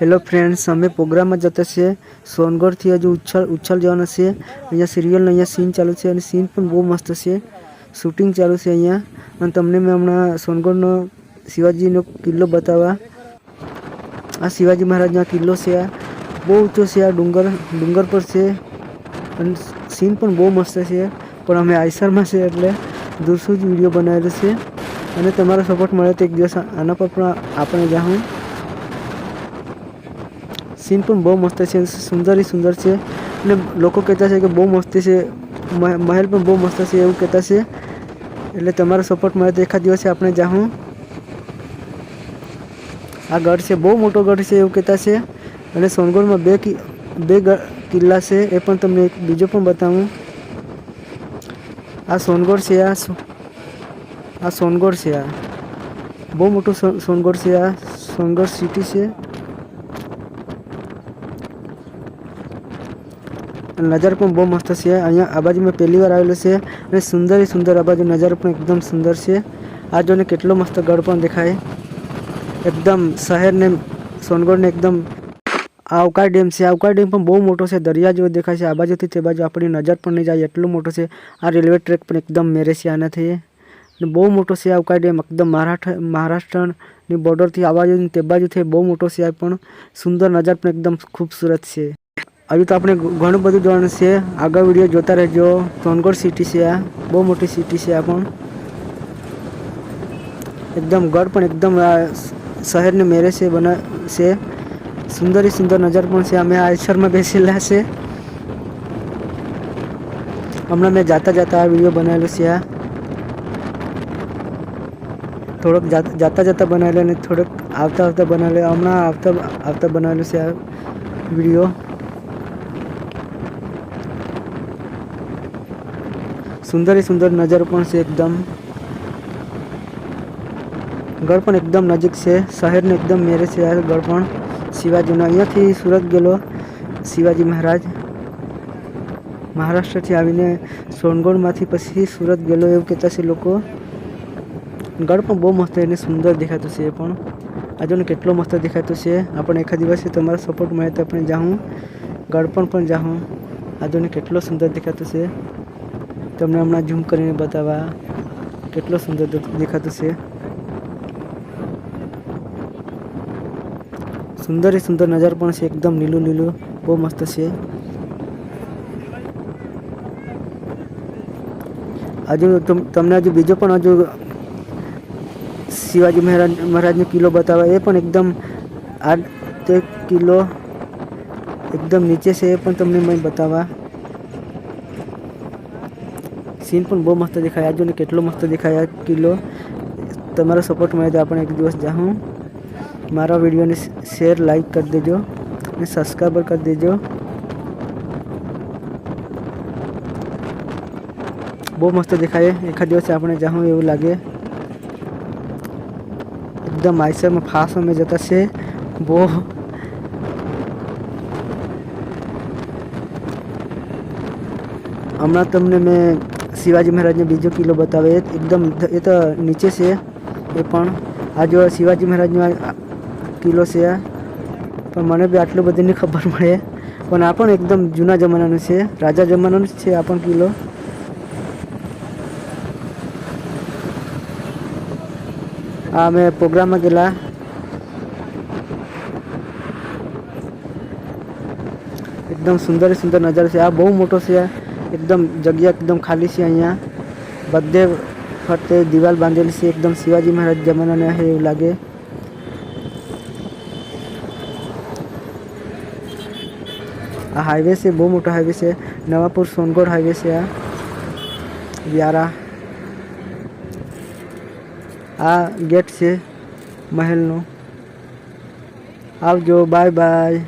Hello friends અમે પ્રોગ્રામમાં જતા છીએ. સોનગઢથી હજુ ઉચ્છલ ઉચ્છલ જવાના છે અહીંયા સિરિયલનો અહીંયા સીન ચાલુ છે અને સીન પણ બહુ મસ્ત છે. શૂટિંગ ચાલુ છે અહીંયા. અને તમને મેં હમણાં સોનગઢનો શિવાજીનો કિલ્લો બતાવવા આ શિવાજી મહારાજનો કિલ્લો છે. આ બહુ ઊંચો છે. આ ડુંગર ડુંગર પર છે. અને સીન પણ બહુ મસ્ત છે. પણ અમે આઈસરમાં છે એટલે દૂરથી જ વીડિયો બનાવેલો છે. અને તમારો સપોર્ટ મળે તો એક દિવસ આના પર પણ આપણે જાઉં સીન પણ બહુ મસ્ત છે, સુંદર સુંદર છે. અને લોકો કહેતા છે કે બહુ મસ્ત છે મહેલ પણ બહુ મસ્ત છે એવું કહેતા છે. એટલે તમારો સપોર્ટ મળે તો એખાદ દિવસે આપણે જાઉં આ ગઢ છે, બહુ મોટો ગઢ છે એવું કહેતા છે. અને સોનગઢમાં બે બે કિલ્લા છે, એ પણ તમને એક બીજો પણ બતાવું. આ સોનગઢ છે, આ આ સોનગઢ છે આ. બહુ મોટું સોનગઢ છે આ. સોનગઢ સિટી છે. નજારો પણ બહુ મસ્ત છે. અહીંયા આ બાજુ પહેલી વાર આવેલો છે અને સુંદર સુંદર આ બાજુ નજારો પણ એકદમ સુંદર છે. આ જોને કેટલો મસ્ત ગઢ પણ દેખાય. એકદમ શહેરને સોનગઢને એકદમ આવકાર ડેમ છે. આવકાર ડેમ પણ બહુ મોટો છે. દરિયા જેવો દેખાય છે. આ બાજુથી તે બાજુ આપણી નજર પણ નહીં જાય. એટલો મોટો છે. આ રેલવે ટ્રેક પણ એકદમ મેરે છે આનાથી. અને બહુ મોટો છે આવકાર ડેમ. એકદમ મહારાષ્ટ્ર, મહારાષ્ટ્રની બોર્ડરથી આ બાજુ તે બાજુથી બહુ મોટો છે આ પણ. સુંદર નજર પણ એકદમ ખૂબસૂરત છે. હજુ તો આપણે ઘણું બધું જોવાનું છે આગળ વીડિયો જોતા રહેજો સોનગઢ સિટી છે આ બહુ મોટી સિટી છે આ પણ એકદમ ગઢ પણ એકદમ આ શહેરને મેરે છે બના છે સુંદર એ સુંદર નજર પણ છે અમે આ આઈસરમાં બેસેલા છે હમણાં મેં જાતા જાતા આ વીડિયો બનાવેલો છે આ થોડોક જાત- જાતા જાતા બનાવેલો અને થોડોક આવતા આવતા બનાવેલો હમણાં આવતા આવતા બનાવેલો છે આ વીડિયો સુંદર સુંદર નજર પણ છે એકદમ. ગઢ પણ એકદમ નજીક છે. શહેરને એકદમ મેરે છે આ ગઢ પણ. શિવાજીનો અહીંયાથી સુરત ગયેલો શિવાજી મહારાજ. મહારાષ્ટ્રથી આવીને સોનગઢમાંથી પછી સુરત ગયેલો એવું કહેતા છે લોકો. ગઢ પણ બહુ મસ્ત એને સુંદર દેખાતું છે એ પણ. આજોને કેટલો મસ્ત દેખાતું છે. આપણે એખાદ દિવસે તમારો સપોર્ટ મળે તો આપણે જાઉં ગઢ પણ પણ જાઉં આજોને કેટલો સુંદર દેખાતું છે. તમને હમણાં ઝૂમ કરીને બતાવવા કેટલો સુંદર દેખાતું છે. સુંદર એ સુંદર નજારો પણ છે, એકદમ લીલું લીલું, બહુ મસ્ત છે. હજુ તમ- તમને હજુ બીજો પણ હજુ શિવાજી મહારાજ, મહારાજનો કિલ્લો બતાવે એ પણ એકદમ આ તે કિલ્લો એકદમ નીચે છે, એ પણ તમને મેં બતાવવા. સીન પણ બહુ મસ્ત દેખાય. આજુ ને કેટલો મસ્ત દેખાય આ કિલ્લો. તમારો સપોર્ટ મળે તો આપણે એક દિવસ જાઉં મારા વિડીયોને શેર લાઈક કરી દેજો અને સબસ્ક્રાઈબર કરી દેજો. બહુ મસ્ત દેખાય. એખાદ દિવસે આપણે જાઉં એવું લાગે. એકદમ આઈસરમાં ફાસ અમે જતા છે. બહુ. હમણાં તમને મેં શિવાજી મહારાજને બીજો કિલ્લો બતાવે. એકદમ એ તો નીચે છે. એ પણ આ જો શિવાજી મહારાજનો કિલ્લો છે. પણ મને બી આટલું નહીં ખબર મળે. પણ આ પણ એકદમ જૂના જમાનાનું છે. રાજા જમાનાનું જ છે આ પણ કિલ્લો. આ અમે પ્રોગ્રામમાં ગયેલા. એકદમ સુંદર સુંદર નજારો છે. આ બહુ મોટો છે. એકદમ જગ્યા એકદમ ખાલી છે અહીંયા. બધે ફરતે દિવાલ બાંધેલી છે, એકદમ શિવાજી મહારાજ જમાનાને એવું લાગે. આ હાઈવે છે, બહુ મોટો હાઈવે છે. નવાપુર સોનગઢ હાઈવે છે આ. વ્યારા. આ ગેટ છે, મહેલનો. આવજો બાય બાય